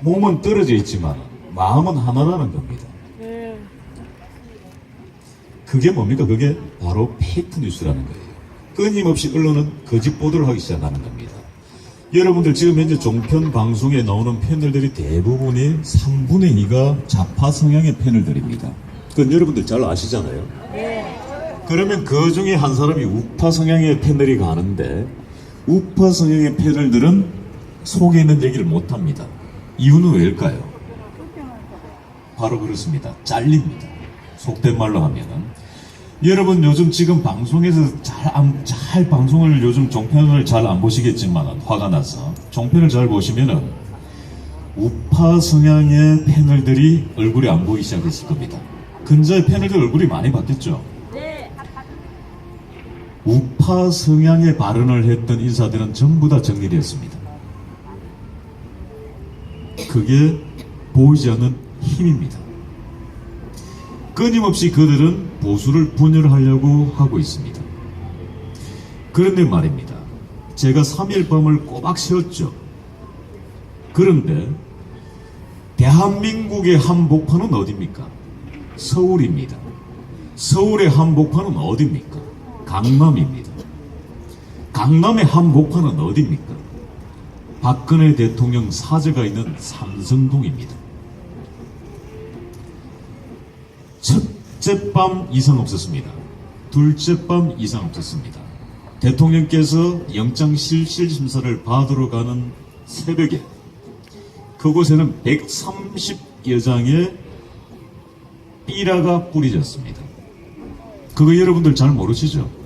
몸은 떨어져 있지만 마음은 하나라는 겁니다. 네. 그게 뭡니까? 그게 바로 페이크 뉴스라는 거예요. 끊임없이 언론은 거짓 보도를 하기 시작하는 겁니다. 여러분들 지금 현재 종편 방송에 나오는 패널들이 대부분이 3분의 2가 좌파 성향의 패널들입니다. 그건 여러분들 잘 아시잖아요. 그러면 그 중에 한 사람이 우파 성향의 패널이 가는데 우파 성향의 패널들은 속에 있는 얘기를 못 합니다. 이유는 왜일까요? 바로 그렇습니다. 잘립니다. 속된 말로 하면은 여러분 요즘 지금 방송에서 잘, 안- 잘 방송을 요즘 종편을 잘 안 보시겠지만 화가 나서 종편을 잘 보시면은 우파 성향의 패널들이 얼굴이 안 보이기 시작했을 겁니다. 근자의 패널들 얼굴이 많이 바뀌었죠. 네. 우파 성향의 발언을 했던 인사들은 전부 다 정리되었습니다. 그게 보이지 않는 힘입니다. 끊임없이 그들은 보수를 분열하려고 하고 있습니다. 그런데 말입니다. 제가 3일 밤을 꼬박 세웠죠. 그런데 대한민국의 한복판은 어디입니까? 서울입니다. 서울의 한복판은 어디입니까? 강남입니다. 강남의 한복판은 어디입니까? 박근혜 대통령 사저가 있는 삼성동입니다. 첫째 밤 이상 없었습니다. 둘째 밤 이상 없었습니다. 대통령께서 영장실실 심사를 받으러 가는 새벽에 그곳에는 130여 장의 삐라가 뿌려졌습니다. 그거 여러분들 잘 모르시죠?